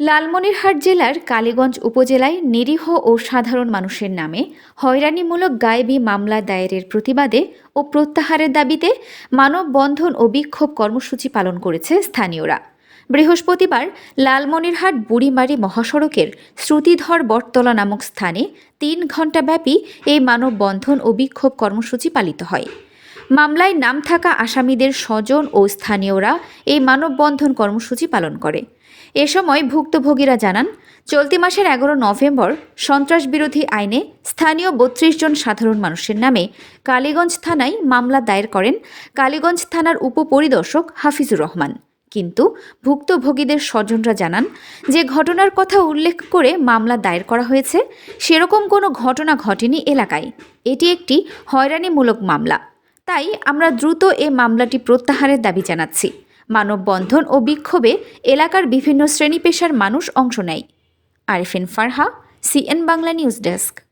লালমনিরহাট জেলার কালীগঞ্জ উপজেলায় নিরীহ ও সাধারণ মানুষের নামে হয়রানিমূলক গায়েবী মামলা দায়েরের প্রতিবাদে ও প্রত্যাহারের দাবিতে মানববন্ধন ও বিক্ষোভ কর্মসূচি পালন করেছে স্থানীয়রা। বৃহস্পতিবার লালমনিরহাট বুড়িমারি মহাসড়কের শ্রুতিধর বটতলা নামক স্থানে তিন ঘণ্টাব্যাপী এই মানববন্ধন ও বিক্ষোভ কর্মসূচি পালিত হয়। মামলায় নাম থাকা আসামিদের স্বজন ও স্থানীয়রা এই মানববন্ধন কর্মসূচি পালন করে। এ সময় ভুক্তভোগীরা জানান, চলতি মাসের এগারো নভেম্বর সন্ত্রাস বিরোধী আইনে স্থানীয় বত্রিশ জন সাধারণ মানুষের নামে কালীগঞ্জ থানায় মামলা দায়ের করেন কালীগঞ্জ থানার উপপরিদর্শক হাফিজুর রহমান। কিন্তু ভুক্তভোগীদের স্বজনরা জানান, যে ঘটনার কথা উল্লেখ করে মামলা দায়ের করা হয়েছে, সেরকম কোনো ঘটনা ঘটেনি এলাকায়। এটি একটি হয়রানিমূলক মামলা। তাই আমরা দ্রুত এ মামলাটি প্রত্যাহারের দাবি জানাচ্ছি। মানববন্ধন ও বিক্ষোভে এলাকার বিভিন্ন শ্রেণি পেশার মানুষ অংশ নেয়। Arifin Farha, CN Bangla news desk.